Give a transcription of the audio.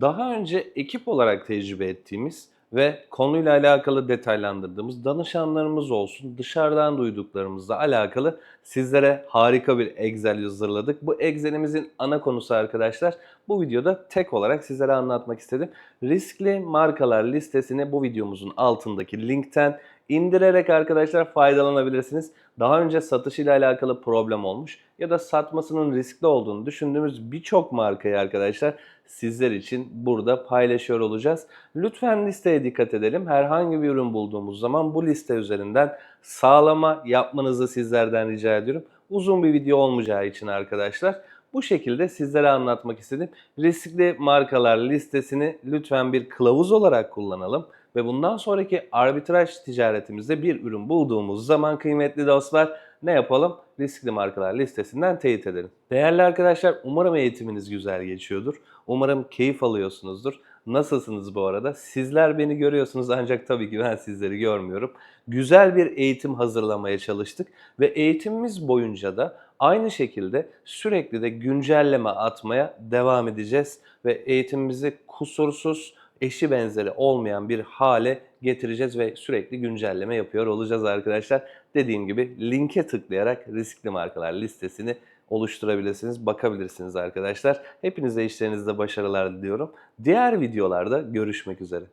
daha önce ekip olarak tecrübe ettiğimiz ve konuyla alakalı detaylandırdığımız danışanlarımız olsun, dışarıdan duyduklarımızla alakalı sizlere harika bir Excel hazırladık. Bu Excel'imizin ana konusu arkadaşlar bu videoda tek olarak sizlere anlatmak istedim. Riskli markalar listesini bu videomuzun altındaki linkten indirerek arkadaşlar faydalanabilirsiniz. Daha önce satışıyla alakalı problem olmuş ya da satmasının riskli olduğunu düşündüğümüz birçok markayı arkadaşlar sizler için burada paylaşıyor olacağız. Lütfen listeye dikkat edelim. Herhangi bir ürün bulduğumuz zaman bu liste üzerinden sağlama yapmanızı sizlerden rica ediyorum. Uzun bir video olmayacağı için arkadaşlar bu şekilde sizlere anlatmak istedim. Riskli markalar listesini lütfen bir kılavuz olarak kullanalım ve bundan sonraki arbitraj ticaretimizde bir ürün bulduğumuz zaman kıymetli dostlar ne yapalım? Riskli markalar listesinden teyit edelim. Değerli arkadaşlar umarım eğitiminiz güzel geçiyordur. Umarım keyif alıyorsunuzdur. Nasılsınız bu arada? Sizler beni görüyorsunuz ancak tabii ki ben sizleri görmüyorum. Güzel bir eğitim hazırlamaya çalıştık ve eğitimimiz boyunca da aynı şekilde sürekli de güncelleme atmaya devam edeceğiz ve eğitimimizi kusursuz, eşi benzeri olmayan bir hale getireceğiz ve sürekli güncelleme yapıyor olacağız arkadaşlar. Dediğim gibi linke tıklayarak riskli markalar listesini oluşturabilirsiniz, bakabilirsiniz arkadaşlar. Hepinize işlerinizde başarılar diliyorum. Diğer videolarda görüşmek üzere.